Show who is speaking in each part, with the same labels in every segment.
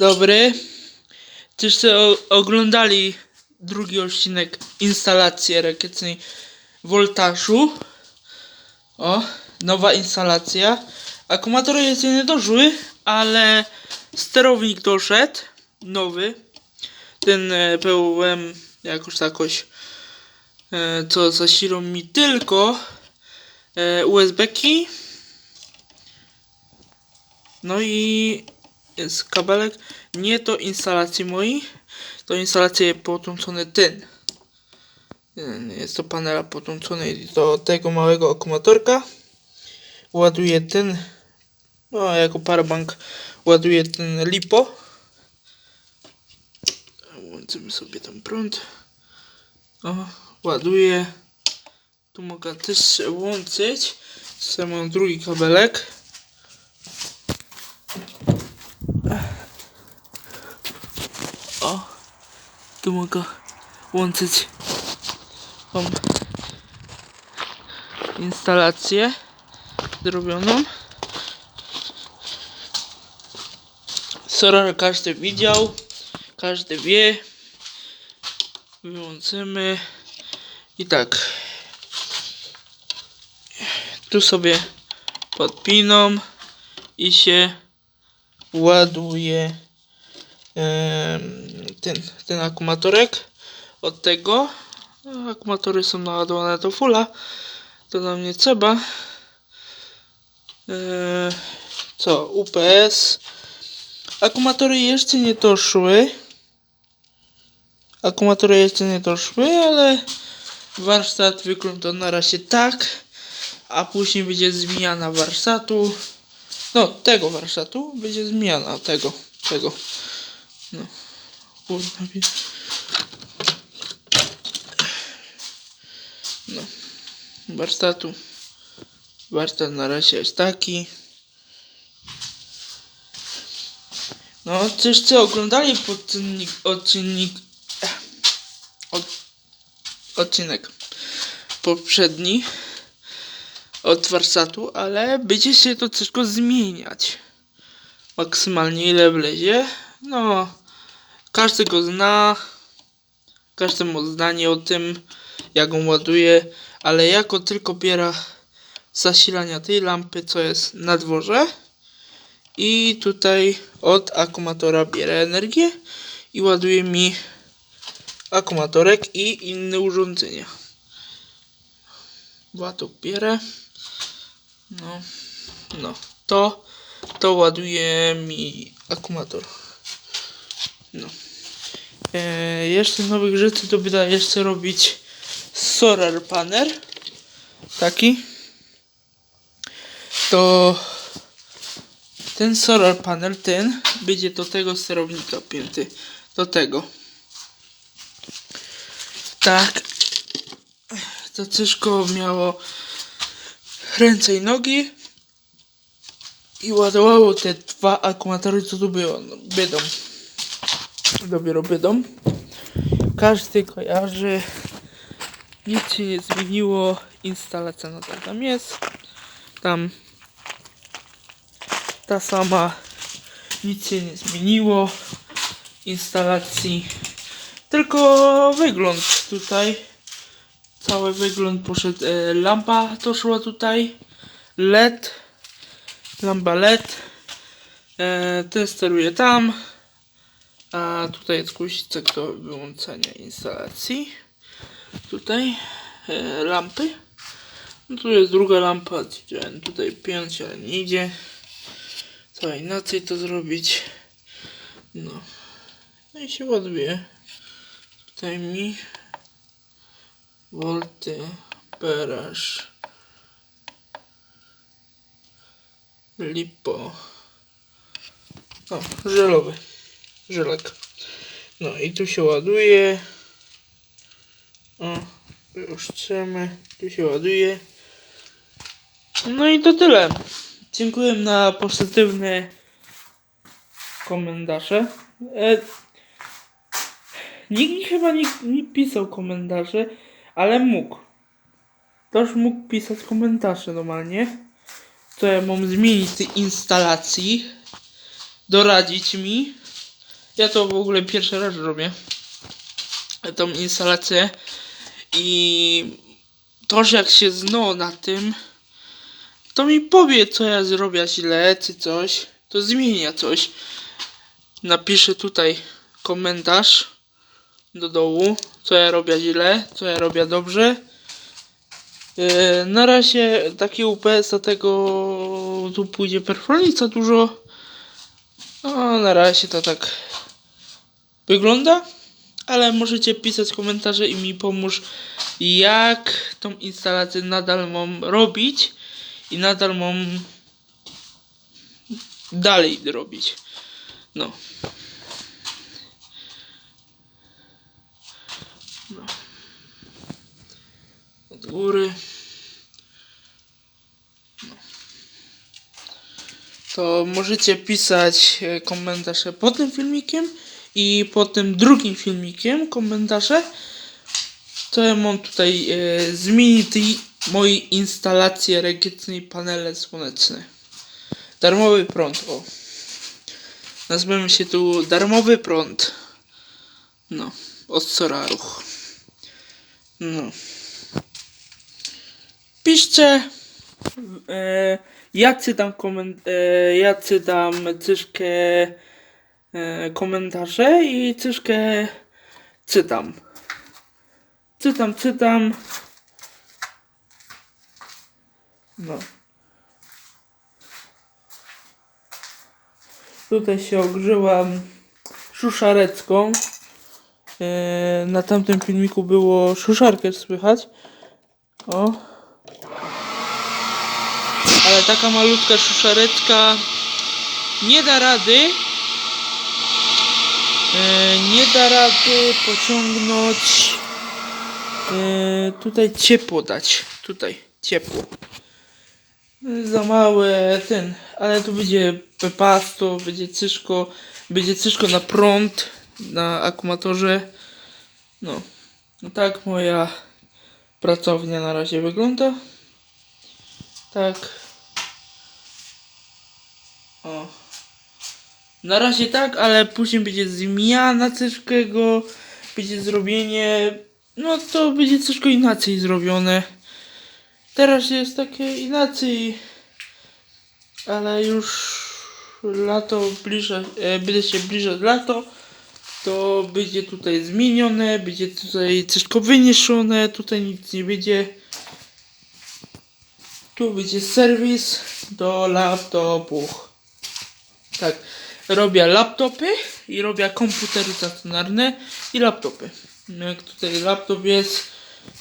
Speaker 1: dobry. Czyście oglądali drugi odcinek instalacji rakietnej voltażu. O, nowa instalacja. Akumulatory jeszcze nie doszły, ale sterownik doszedł. Nowy. Ten e, PWM jakoś takoś e, co zasilą mi tylko e, USB-ki. No i jest kabelek. Nie to instalacji mojej, to instalacje podłączone ten. Jest to panela podłączony do tego małego akumulatorka. Ładuję ten, no jako powerbank ładuję ten lipo. Włączymy sobie tam prąd. O, ładuję. Tu mogę też łączyć. Tutaj mam drugi kabelek. Tu mogę łączyć tą instalację zrobioną. Sorry, każdy widział, każdy wie. Wyłączymy i tak. Tu sobie podpiną i się ładuje ten, ten od tego. Akumulatory są naładowane do fulla, to nam nie trzeba. E, co? UPS. Akumulatory jeszcze nie doszły. Akumulatory jeszcze nie doszły, ale warsztat wygląda na razie tak, a później będzie zmiana warsztatu. No, tego warsztatu będzie zmiana tego, tego. No. Kurna, wie- No. Warsztatu. Warsztat na razie jest taki. No, czyście oglądali podcinnik, odcinnik, od, odcinek poprzedni od warsztatu, ale będzie się to wszystko zmieniać. Maksymalnie ile wlezie. No, każdy go zna. Każdy ma zdanie o tym, jak on ładuje, ale jako tylko biera zasilania tej lampy, co jest na dworze. I tutaj od akumulatora bierę energię i ładuje mi akumulatorek i inne urządzenia. Łatok bierę. No, no, to, to ładuje mi akumulator. No. E, jeszcze nowych rzeczy to będę jeszcze robić solar panel. Taki. To ten solar panel, ten będzie do tego sterownika pięty. Do tego. Tak. To wszystko miało ręce i nogi. I ładowało te dwa akumulatory, co tu było. No, bydą. Dopiero bydą. Każdy kojarzy. Nic się nie zmieniło. Instalacja nadal tam jest. Tam ta sama. Nic się nie zmieniło. Instalacji. Tylko wygląd tutaj. Cały wygląd poszedł. E, lampa to szła tutaj. LED. Lampa LED. E, ten steruje tam. A tutaj jest guziczek do wyłączania instalacji. Tutaj e, lampy. No tu jest druga lampa. Tutaj piąć, ale nie idzie. Co inaczej to zrobić. No. No i się ładuje. Tutaj mi volty peraż lipo o, żelowy żelek no i tu się ładuje o, już trzemy tu się ładuje no i to tyle dziękuję na pozytywne komentarze e, Nikt chyba nie, nie pisał komentarzy, ale mógł. Ktoś mógł pisać komentarze normalnie. Co ja mam zmienić tej instalacji. Doradzić mi. Ja to w ogóle pierwszy raz robię. Tą instalację. I to, jak się zno na tym, to mi powie, co ja zrobię źle, czy coś. To zmienia coś. Napiszę tutaj komentarz do dołu, co ja robię źle, co ja robię dobrze. Yy, na razie taki UPS, dlatego tu pójdzie perfornica dużo. No, na razie to tak wygląda, ale możecie pisać komentarze i mi pomóż, jak tą instalację nadal mam robić i nadal mam dalej robić. No. no. Od góry. To możecie pisać e, komentarze pod tym filmikiem i pod tym drugim filmikiem komentarze. To ja mam tutaj e, zmienić mojej instalacji energetycznej panele słoneczne. Darmowy prąd, o. Nazwiemy się tu darmowy prąd. No, od Soraruch. No. Piszcie, e, jacy tam koment, e, jacy tam cyszkę e, komentarze i cyszkę czytam. Czytam, czytam. No. Tutaj się ogrzyłam szuszarecką. E, na tamtym filmiku było szuszarkę słychać. O. Taka malutka szuszareczka nie da rady. E, nie da rady pociągnąć. E, tutaj ciepło dać. Tutaj ciepło. Za małe ten, ale tu będzie pepasto, będzie cyszko, będzie cyszko na prąd, na akumulatorze. No. no tak moja pracownia na razie wygląda. Tak. O. Na razie tak, ale później będzie zmiana cyszkiego, będzie zrobienie, no to będzie troszkę inaczej zrobione. Teraz jest takie inaczej, ale już lato bliżej, e, będzie się bliżej lato, to będzie tutaj zmienione, będzie tutaj wszystko wyniesione, tutaj nic nie będzie. Tu będzie serwis do laptopów. Tak, robię laptopy i robię komputery stacjonarne i laptopy. No Jak tutaj laptop jest,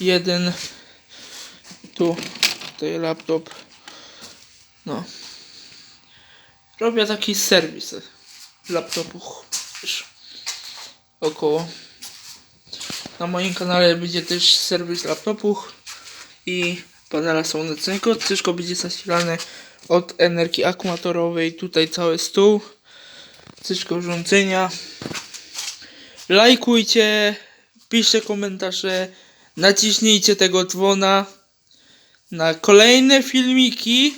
Speaker 1: jeden, tu, tutaj laptop, no. Robię taki serwis laptopów, około. Na moim kanale będzie też serwis laptopów i panela słonecznego. Wszystko będzie zasilane od energii akumulatorowej. Tutaj cały stół. Wszystko urządzenia. Lajkujcie, piszcie komentarze, naciśnijcie tego dzwona na kolejne filmiki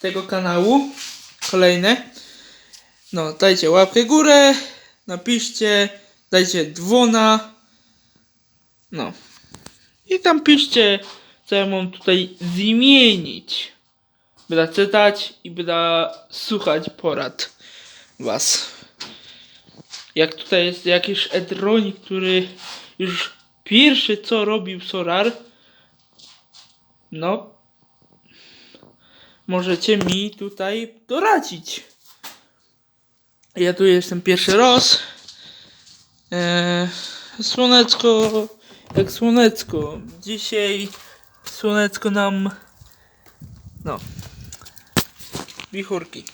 Speaker 1: tego kanału. Kolejne. No, dajcie łapkę górę, napiszcie, dajcie dzwona. No. I tam piszcie, co ja mam tutaj zmienić. Będę czytać i będę słuchać porad was. Jak tutaj jest jakiś Edronik, który już pierwszy co robił Sorar, no możecie mi tutaj doradzić. Ja tu jestem pierwszy raz. Eee, słoneczko, jak słoneczko. Dzisiaj słoneczko nam, no, wichurki.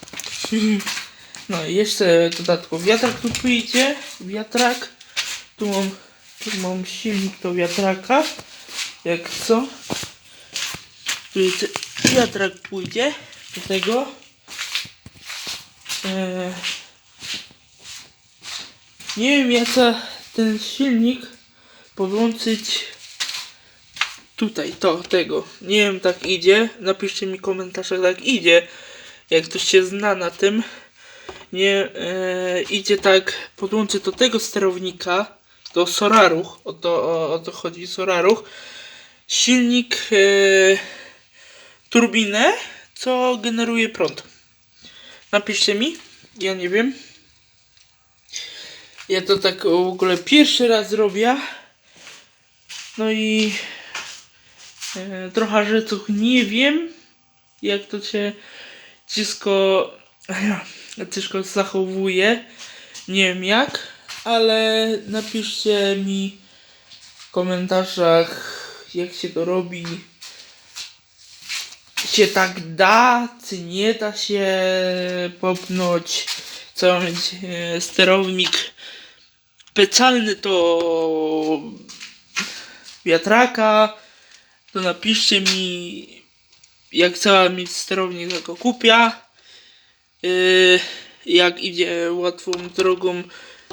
Speaker 1: No i jeszcze dodatkowo wiatrak tu pójdzie, wiatrak. Tu mam, tu mam silnik do wiatraka, jak co. Wiatrak pójdzie do tego. Eee, nie wiem jak ten silnik podłączyć tutaj, to, tego. Nie wiem, tak idzie. Napiszcie mi w komentarzach, jak idzie. Jak ktoś się zna na tym. nie e, idzie tak, podłączę do tego sterownika, do Soraruch, o to, o, o to chodzi, Soraruch, silnik, e, turbinę, co generuje prąd. Napiszcie mi, ja nie wiem. Ja to tak w ogóle pierwszy raz robię. No i e, trochę rzeczy nie wiem, jak to się cisko, ciężko zachowuje. Nie wiem jak, ale napiszcie mi w komentarzach, jak się to robi. Się tak da, czy nie da się popnąć. Co mieć e, sterownik specjalny to wiatraka, to napiszcie mi jak chcę mieć sterownik jako kupia. Yy, jak idzie łatwą drogą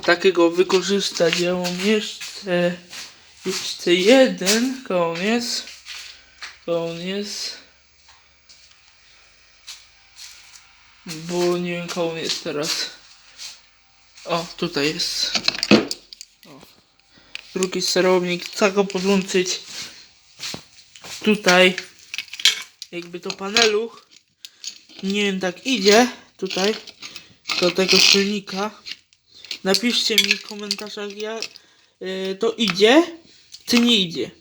Speaker 1: takiego wykorzystać. Ja mam jeszcze jeszcze jeden koniec. Koniec. Bo nie wiem jest teraz. O, tutaj jest. O. Drugi sterownik. Chcę go podłączyć tutaj jakby do panelu. Nie wiem, tak idzie tutaj do tego silnika. Napiszcie mi w komentarzach, jak y, to idzie, czy nie idzie.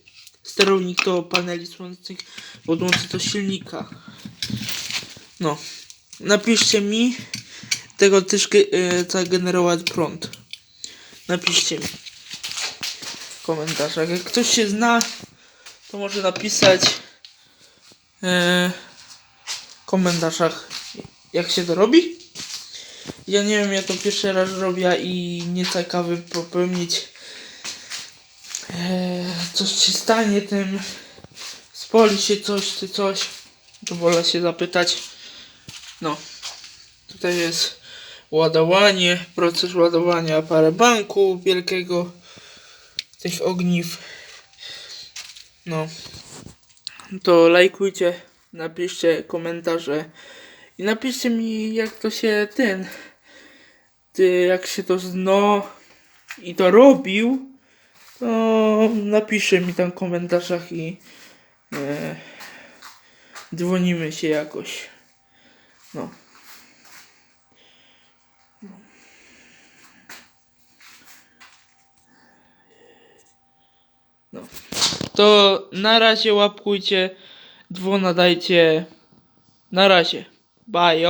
Speaker 1: Sterownik do paneli słonecznych podłączy do silnika. No. Napiszcie mi tego też y, co generować prąd. Napiszcie mi w komentarzach. Jak ktoś się zna, to może napisać e, komentarzach, jak się to robi. Ja nie wiem, ja to pierwszy raz robię i nie ciekawy popełnić e, coś się stanie tym, spoli się coś czy coś, to wolę się zapytać. No, tutaj jest ładowanie, proces ładowania parabanku wielkiego, tych ogniw. No, to lajkujcie, napiszcie komentarze i napiszcie mi jak to się ten, ty, jak się to zno i to robił, to napiszcie mi tam w komentarzach i e, dzwonimy się jakoś. No. No. To na razie łapkujcie, dzwona dajcie. Na razie. Bye.